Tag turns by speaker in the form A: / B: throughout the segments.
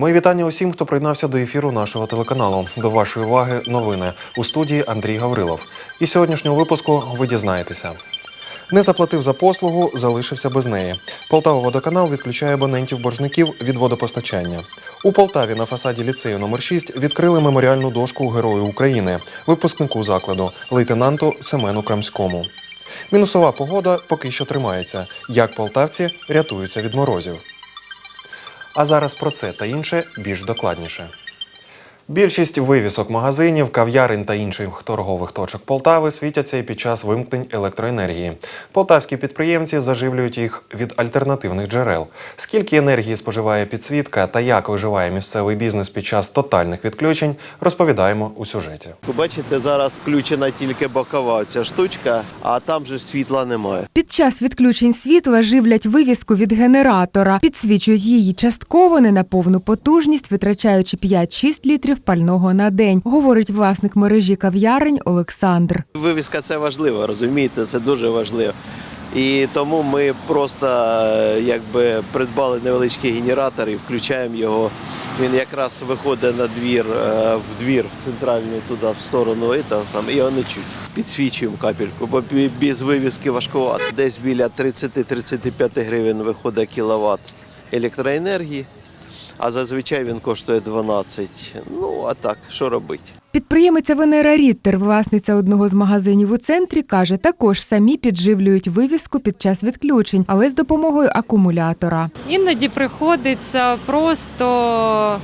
A: Мої вітання усім, хто приєднався до ефіру нашого телеканалу. До вашої уваги новини у студії Андрій Гаврилов. І сьогоднішнього випуску ви дізнаєтеся. Не заплатив за послугу, залишився без неї. Полтава водоканал відключає абонентів боржників від водопостачання. У Полтаві на фасаді ліцею номер 6 відкрили меморіальну дошку Герою України, випускнику закладу, лейтенанту Семену Крамському. Мінусова погода поки що тримається. Як полтавці рятуються від морозів. А зараз про це та інше більш докладніше. Більшість вивісок магазинів, кав'ярень та інших торгових точок Полтави світяться і під час вимкнень електроенергії. Полтавські підприємці заживлюють їх від альтернативних джерел. Скільки енергії споживає підсвітка та як виживає місцевий бізнес під час тотальних відключень, розповідаємо у сюжеті.
B: Ви Бачите, зараз включена тільки бокова ця штучка, а там же світла немає.
C: Під час відключень світла живлять вивіску від генератора, підсвічують її частково, не на повну потужність, витрачаючи 5-6 літрів пального на день, говорить власник мережі кав'ярень Олександр.
B: Вивіска це важливо, розумієте, це дуже важливо. І тому ми просто е, якби придбали невеличкий генератор і включаємо його. Він якраз виходить на двір, е, в двір в центральний туди, в сторону і, та саме, і його не чуть. Підсвічуємо капельку, бо без вивіски важкувато. Десь біля 30-35 гривень виходить кіловат електроенергії, а зазвичай він коштує 12. Ну, а так, що робити?
C: Підприємиця Венера Ріттер, власниця одного з магазинів у центрі, каже, також самі підживлюють вивіску під час відключень, але з допомогою акумулятора.
D: Іноді приходиться просто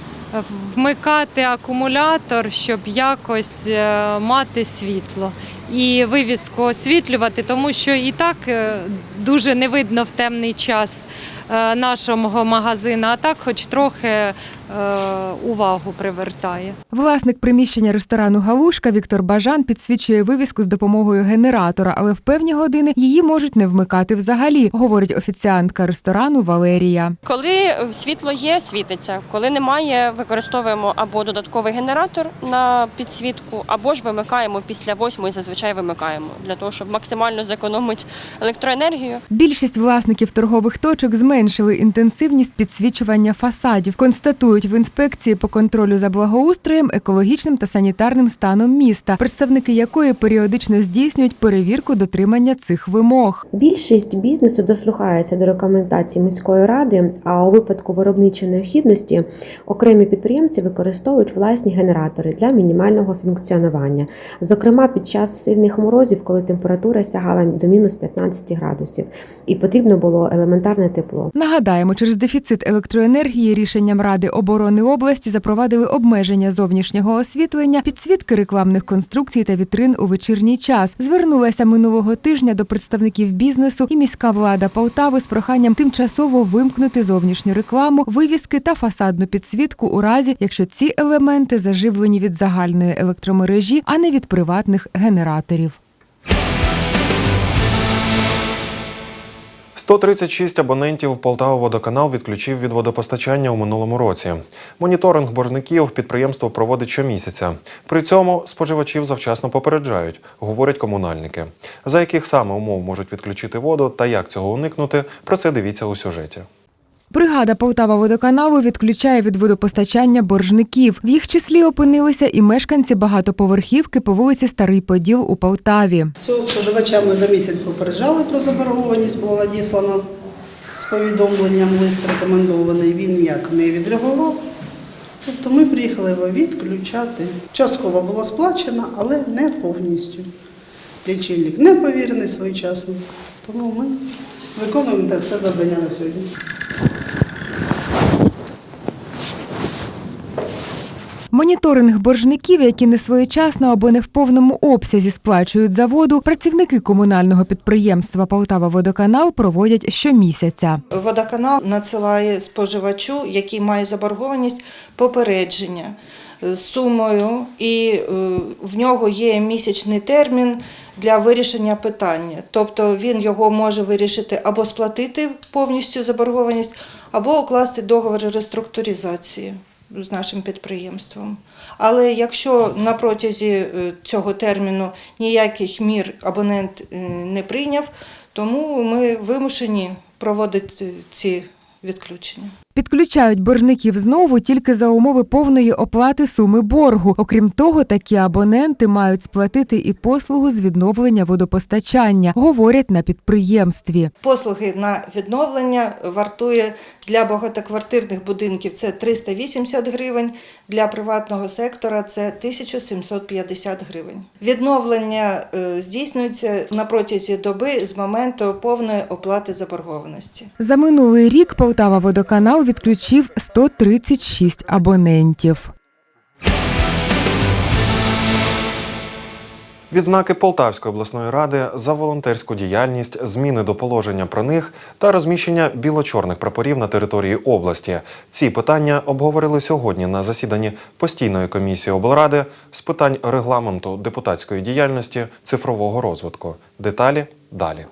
D: вмикати акумулятор, щоб якось е, мати світло і вивіску освітлювати, тому що і так е, дуже не видно в темний час нашого магазину, а так хоч трохи е, увагу привертає.
C: Власник приміщення ресторану Галушка Віктор Бажан підсвічує вивіску з допомогою генератора, але в певні години її можуть не вмикати взагалі, говорить офіціантка ресторану Валерія.
E: Коли світло є, світиться. Коли немає, використовуємо або додатковий генератор на підсвітку, або ж вимикаємо після восьмої, зазвичай вимикаємо для того, щоб максимально зекономити електроенергію.
C: Більшість власників торгових точок зменшили інтенсивність підсвічування фасадів. Констатують в інспекції по контролю за благоустроєм, екологічним та санітарним станом міста, представники якої періодично здійснюють перевірку дотримання цих вимог.
F: Більшість бізнесу дослухається до рекомендацій міської ради, а у випадку виробничої необхідності окремі підприємці використовують власні генератори для мінімального функціонування. Зокрема, під час сильних морозів, коли температура сягала до мінус 15 градусів, і потрібно було елементарне тепло.
C: Нагадаємо, через дефіцит електроенергії рішенням Ради оборони області запровадили обмеження зовнішнього освітлення, підсвітки рекламних конструкцій та вітрин у вечірній час. Звернулася минулого тижня до представників бізнесу і міська влада Полтави з проханням тимчасово вимкнути зовнішню рекламу, вивіски та фасадну підсвітку у разі, якщо ці елементи заживлені від загальної електромережі, а не від приватних генераторів.
A: 136 абонентів Полтава водоканал відключив від водопостачання у минулому році. Моніторинг боржників підприємство проводить щомісяця. При цьому споживачів завчасно попереджають, говорять комунальники. За яких саме умов можуть відключити воду та як цього уникнути, про це дивіться у сюжеті.
C: Бригада Полтава водоканалу відключає від водопостачання боржників. В їх числі опинилися і мешканці багатоповерхівки по вулиці Старий Поділ у Полтаві.
G: Цього споживача ми за місяць попереджали про заборгованість, було надіслано з повідомленням лист рекомендований, він ніяк не відреагував. Тобто ми приїхали його відключати. Частково було сплачено, але не повністю. Лічильник не повірений своєчасно, тому ми виконуємо це завдання на сьогодні.
C: Моніторинг боржників, які не своєчасно або не в повному обсязі сплачують за воду, працівники комунального підприємства Полтава Водоканал проводять щомісяця.
H: Водоканал надсилає споживачу, який має заборгованість, попередження сумою, і е, в нього є місячний термін для вирішення питання. Тобто він його може вирішити або сплатити повністю заборгованість, або укласти договір реструктуризації з нашим підприємством. Але якщо на протязі е, цього терміну ніяких мір абонент е, не прийняв, тому ми вимушені проводити ці відключення.
C: Підключають боржників знову тільки за умови повної оплати суми боргу. Окрім того, такі абоненти мають сплатити і послугу з відновлення водопостачання, говорять на підприємстві.
H: Послуги на відновлення вартує для багатоквартирних будинків це 380 гривень, для приватного сектора це 1750 гривень. Відновлення е, здійснюється на протязі доби з моменту повної оплати заборгованості.
C: За минулий рік Полтава водоканал відключив 136 абонентів.
A: Відзнаки Полтавської обласної ради за волонтерську діяльність, зміни до положення про них та розміщення біло-чорних прапорів на території області. Ці питання обговорили сьогодні на засіданні постійної комісії облради з питань регламенту депутатської діяльності цифрового розвитку. Деталі далі.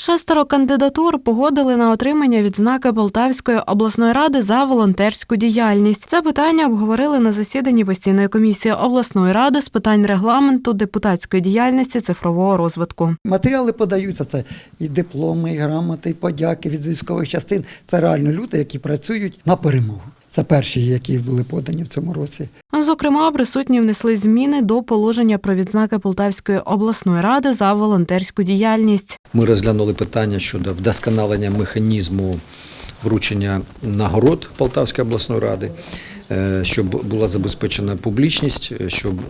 I: Шестеро кандидатур погодили на отримання відзнаки Полтавської обласної ради за волонтерську діяльність. Це питання обговорили на засіданні постійної комісії обласної ради з питань регламенту, депутатської діяльності, цифрового розвитку.
J: Матеріали подаються, це і дипломи, і грамоти, і подяки від військових частин. Це реально люди, які працюють на перемогу. Це перші, які були подані в цьому році.
I: Зокрема, присутні внесли зміни до положення про відзнаки Полтавської обласної ради за волонтерську діяльність.
K: Ми розглянули питання щодо вдосконалення механізму вручення нагород Полтавської обласної ради, щоб була забезпечена публічність, е, щоб е,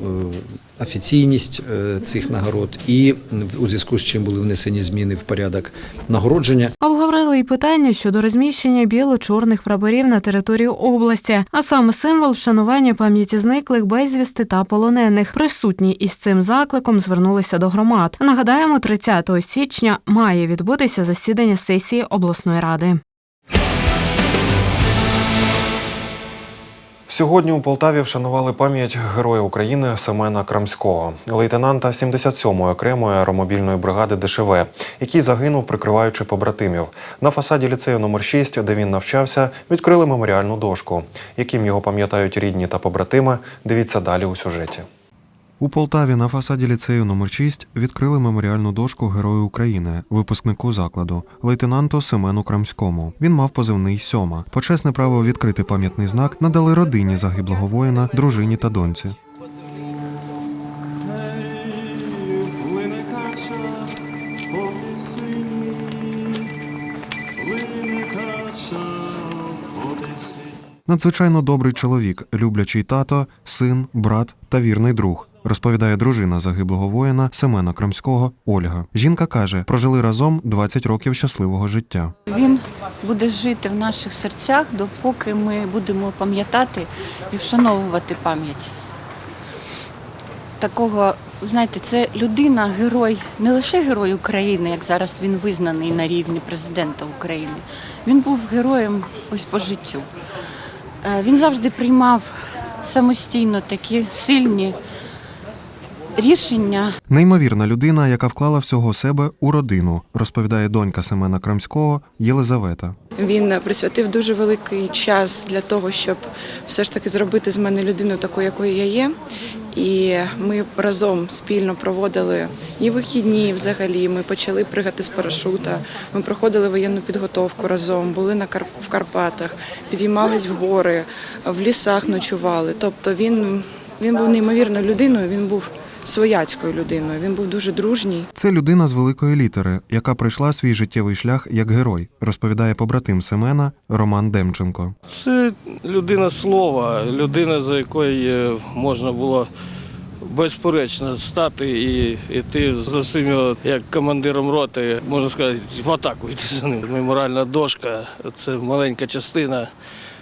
K: офіційність е, цих нагород, і у зв'язку з чим були внесені зміни в порядок нагородження.
I: Обговорили й питання щодо розміщення біло-чорних прапорів на території області, а саме символ вшанування пам'яті зниклих безвісти та полонених. Присутні із цим закликом звернулися до громад. Нагадаємо, 30 січня має відбутися засідання сесії обласної ради.
A: Сьогодні у Полтаві вшанували пам'ять Героя України Семена Крамського, лейтенанта 77-ї окремої аеромобільної бригади ДШВ, який загинув, прикриваючи побратимів. На фасаді ліцею номер 6 де він навчався, відкрили меморіальну дошку. Яким його пам'ятають рідні та побратими, дивіться далі у сюжеті. У Полтаві на фасаді ліцею номер 6 відкрили меморіальну дошку Герою України, випускнику закладу, лейтенанту Семену Крамському. Він мав позивний сьома. Почесне право відкрити пам'ятний знак надали родині загиблого воїна, дружині та доньці. Надзвичайно добрий чоловік, люблячий тато, син, брат та вірний друг. Розповідає дружина загиблого воїна Семена Крамського Ольга. Жінка каже, прожили разом 20 років щасливого життя.
L: Він буде жити в наших серцях, допоки ми будемо пам'ятати і вшановувати пам'ять. Такого, знаєте, це людина, герой, не лише герой України, як зараз він визнаний на рівні президента України. Він був героєм ось по життю. Е, Він завжди приймав самостійно такі сильні рішення,
A: Неймовірна людина, яка вклала всього себе у родину, розповідає донька Семена Крамського Єлизавета.
M: Він присвятив дуже великий час для того, щоб все ж таки зробити з мене людину такою, якою я є. І ми разом спільно проводили і вихідні взагалі. Ми почали пригати з парашута. Ми проходили воєнну підготовку разом, були на Кар... в Карпатах, підіймались в гори, в лісах ночували. Тобто він, він був неймовірною людиною, він був свояцькою людиною, він був дуже дружній.
A: Це людина з великої літери, яка пройшла свій життєвий шлях як герой, розповідає побратим Семена Роман Демченко.
N: Це людина слова, людина, за якою е, можна було безперечно стати і йти за всім як командиром роти, можна сказати, в атаку йти за ним. Меморальна дошка це маленька частина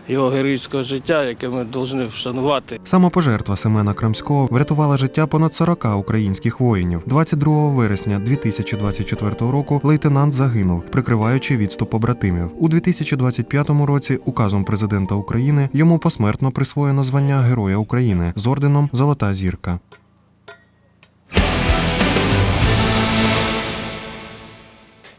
N: його героїчного життя, яке ми повинні вшанувати.
A: Самопожертва Семена Крамського врятувала життя понад 40 українських воїнів. 22 вересня 2024 року лейтенант загинув, прикриваючи відступ побратимів. У 2025 році указом президента України йому посмертно присвоєно звання Героя України з орденом Золота зірка.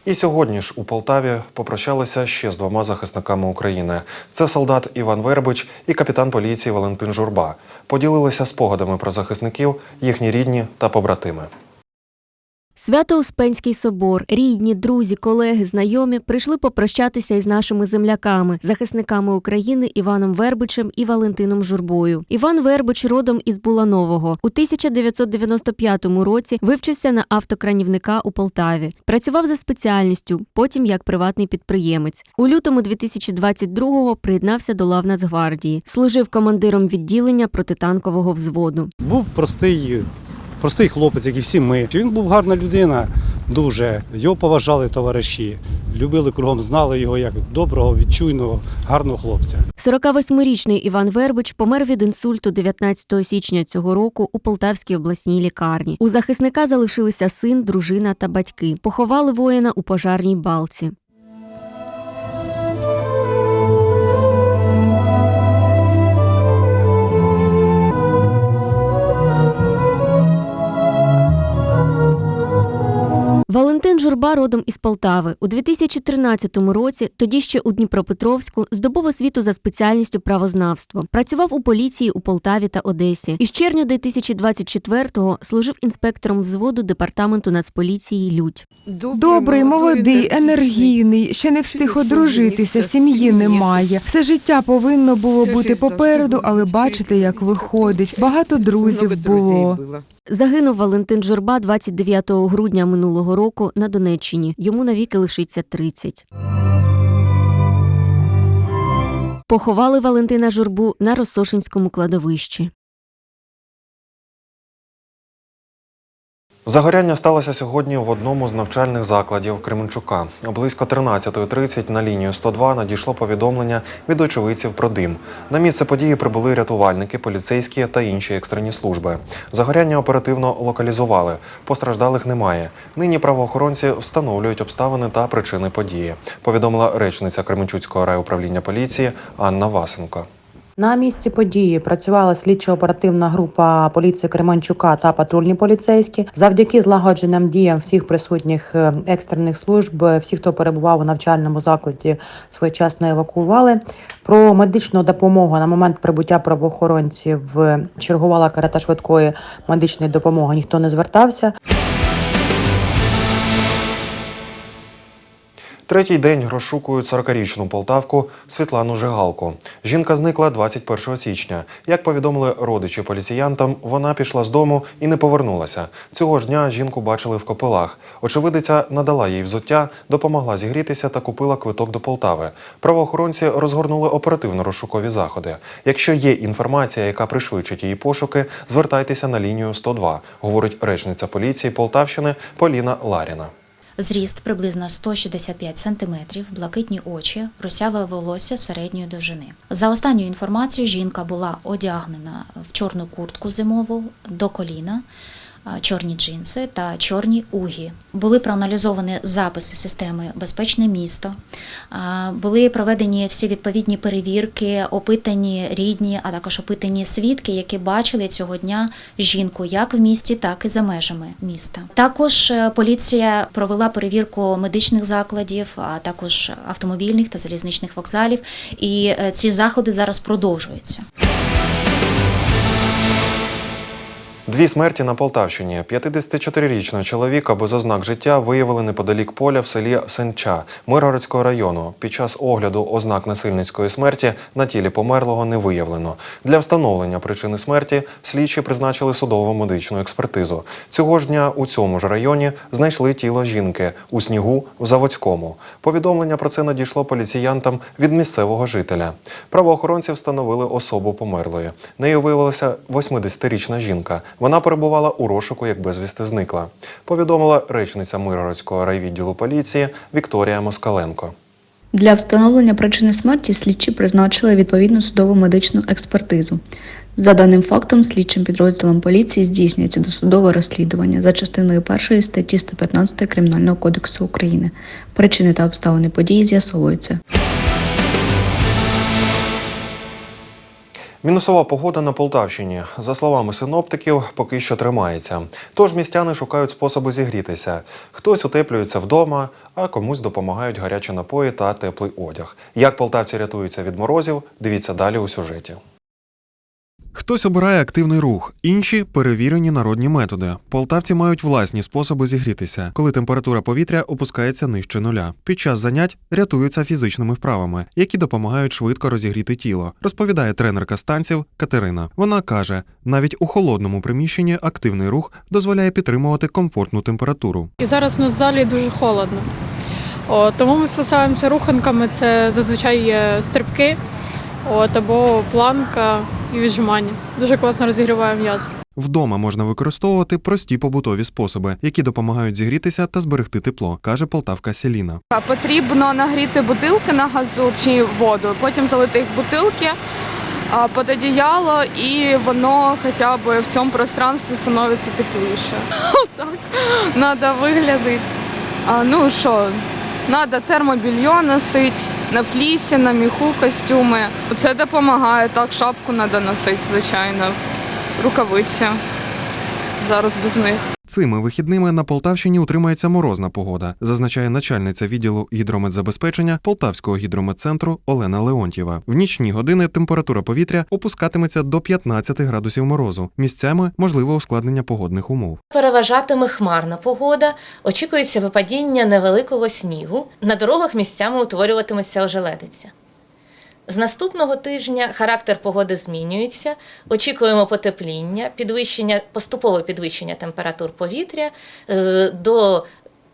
A: І сьогодні ж у Полтаві попрощалися ще з двома захисниками України. Це солдат Іван Вербич і капітан поліції Валентин Журба. Поділилися спогадами про захисників, їхні рідні та побратими.
O: Свято-Успенський собор, рідні, друзі, колеги, знайомі прийшли попрощатися із нашими земляками, захисниками України Іваном Вербичем і Валентином Журбою. Іван Вербич родом із Буланового. У 1995 році вивчився на автокранівника у Полтаві. Працював за спеціальністю, потім як приватний підприємець. У лютому 2022-го приєднався до лав Нацгвардії. Служив командиром відділення протитанкового взводу.
P: Був простий, простий хлопець, як і всі ми. Він був гарна людина, дуже. Його поважали товариші, любили кругом, знали його як доброго, відчуйного, гарного хлопця.
O: 48-річний Іван Вербич помер від інсульту 19 січня цього року у Полтавській обласній лікарні. У захисника залишилися син, дружина та батьки. Поховали воїна у пожарній балці. Валентин Журба родом із Полтави. У 2013 році, тоді ще у Дніпропетровську, здобув освіту за спеціальністю правознавство. Працював у поліції у Полтаві та Одесі. Із червня 2024-го служив інспектором взводу департаменту Нацполіції Людь.
C: Добрий, молодий, енергійний, ще не встиг одружитися, сім'ї немає. Все життя повинно було бути попереду, але бачите, як виходить. Багато друзів було.
O: Загинув Валентин Журба 29 грудня минулого року на Донеччині. Йому навіки лишиться 30. Поховали Валентина Журбу на Росошинському кладовищі.
A: Загоряння сталося сьогодні в одному з навчальних закладів Кременчука. Близько 13.30 на лінію 102 надійшло повідомлення від очевидців про дим. На місце події прибули рятувальники, поліцейські та інші екстрені служби. Загоряння оперативно локалізували. Постраждалих немає. Нині правоохоронці встановлюють обставини та причини події. Повідомила речниця Кременчуцького райуправління поліції Анна Васенко.
Q: На місці події працювала слідчо-оперативна група поліції Кременчука та патрульні поліцейські. Завдяки злагодженим діям всіх присутніх е, екстрених служб, е, всі, хто перебував у навчальному закладі, своєчасно евакуювали. Про медичну допомогу на момент прибуття правоохоронців е, чергувала карета швидкої медичної допомоги. Ніхто не звертався.
A: Третій день розшукують 40-річну полтавку Світлану Жигалку. Жінка зникла 21 січня. Як повідомили родичі поліціянтам, вона пішла з дому і не повернулася. Цього ж дня жінку бачили в копилах. Очевидиця надала їй взуття, допомогла зігрітися та купила квиток до Полтави. Правоохоронці розгорнули оперативно-розшукові заходи. Якщо є інформація, яка пришвидшить її пошуки, звертайтеся на лінію 102, говорить речниця поліції Полтавщини Поліна Ларіна.
R: Зріст приблизно 165 см, блакитні очі, русяве волосся середньої довжини. За останньою інформацією, жінка була одягнена в чорну куртку зимову до коліна, чорні джинси та чорні угі. Були проаналізовані записи системи Безпечне місто, були проведені всі відповідні перевірки, опитані рідні, а також опитані свідки, які бачили цього дня жінку як в місті, так і за межами міста. Також е, поліція провела перевірку медичних закладів, а також автомобільних та залізничних вокзалів, і е, ці заходи зараз продовжуються.
A: Дві смерті на Полтавщині. 54-річного чоловіка без ознак життя виявили неподалік поля в селі Сенча Миргородського району. Під час огляду ознак насильницької смерті на тілі померлого не виявлено. Для встановлення причини смерті слідчі призначили судово медичну експертизу. Цього ж дня у цьому ж районі знайшли тіло жінки у снігу в Заводському. Повідомлення про це надійшло поліціянтам від місцевого жителя. Правоохоронці встановили особу померлої. Нею виявилася 80-річна жінка. Вона перебувала у розшуку як безвісти зникла. Повідомила речниця Миргородського райвідділу поліції Вікторія Москаленко.
S: Для встановлення причини смерті слідчі призначили відповідну судову медичну експертизу. За даним фактом, слідчим підрозділом поліції здійснюється досудове розслідування за частиною 1 статті 115 Кримінального кодексу України. Причини та обставини події з'ясовуються.
A: Мінусова погода на Полтавщині, за словами синоптиків, поки що тримається. Тож містяни шукають способи зігрітися. Хтось утеплюється вдома, а комусь допомагають гарячі напої та теплий одяг. Як полтавці рятуються від морозів, дивіться далі у сюжеті. Хтось обирає активний рух, інші перевірені народні методи. Полтавці мають власні способи зігрітися, коли температура повітря опускається нижче нуля. Під час занять рятуються фізичними вправами, які допомагають швидко розігріти тіло, розповідає тренерка станців Катерина. Вона каже, навіть у холодному приміщенні активний рух дозволяє підтримувати комфортну температуру.
T: І зараз в залі дуже холодно. О, тому ми спасаємося руханками. Це зазвичай стрибки от, або планка і віджимання. Дуже класно розігріває м'яз.
A: Вдома можна використовувати прості побутові способи, які допомагають зігрітися та зберегти тепло, каже полтавка Селіна.
U: Потрібно нагріти бутилки на газу чи воду, потім залити їх в бутилки під одіяло, і воно хоча б в цьому пространстві становиться тепліше. Так, треба виглядати. Ну що, треба термобільйон носити, на флісі, на міху костюми. Це допомагає. Так, шапку треба носити, звичайно, рукавиці. Зараз без них.
A: Цими вихідними на Полтавщині утримається морозна погода, зазначає начальниця відділу гідрометзабезпечення Полтавського гідрометцентру Олена Леонтьєва. В нічні години температура повітря опускатиметься до 15 градусів морозу. Місцями можливе ускладнення погодних умов.
V: Переважатиме хмарна погода, очікується випадіння невеликого снігу. На дорогах місцями утворюватиметься ожеледиця. З наступного тижня характер погоди змінюється. Очікуємо потепління, підвищення, поступове підвищення температур повітря е, до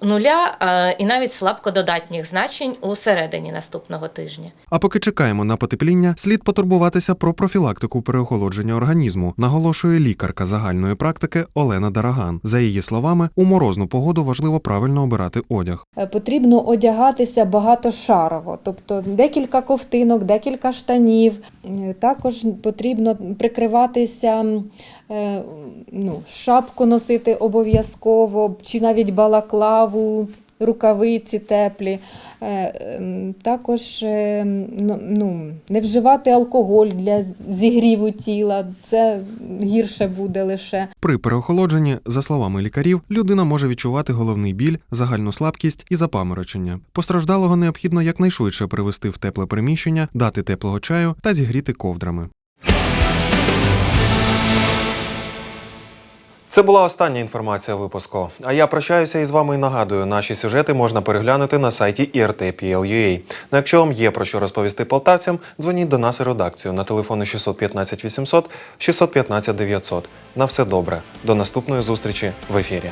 V: нуля і навіть слабкододатніх значень у середині наступного тижня.
A: А поки чекаємо на потепління, слід потурбуватися про профілактику переохолодження організму, наголошує лікарка загальної практики Олена Дараган. За її словами, у морозну погоду важливо правильно обирати одяг.
W: Е, Потрібно одягатися багатошарово, тобто декілька ковтинок, декілька штанів. Е, Також потрібно прикриватися, е, ну, шапку носити обов'язково, чи навіть балаклаву, рукавиці теплі. Е, ем, Також е, ну, ну, не вживати алкоголь для зігріву тіла, це гірше буде лише.
A: При переохолодженні, за словами лікарів, людина може відчувати головний біль, загальну слабкість і запаморочення. Постраждалого необхідно якнайшвидше привести в тепле приміщення, дати теплого чаю та зігріти ковдрами. Це була остання інформація випуску. А я прощаюся із вами і нагадую, наші сюжети можна переглянути на сайті IRT.PL.UA. Ну, якщо вам є про що розповісти полтавцям, дзвоніть до нас і редакцію на телефони 615 800 615 900. На все добре. До наступної зустрічі в ефірі.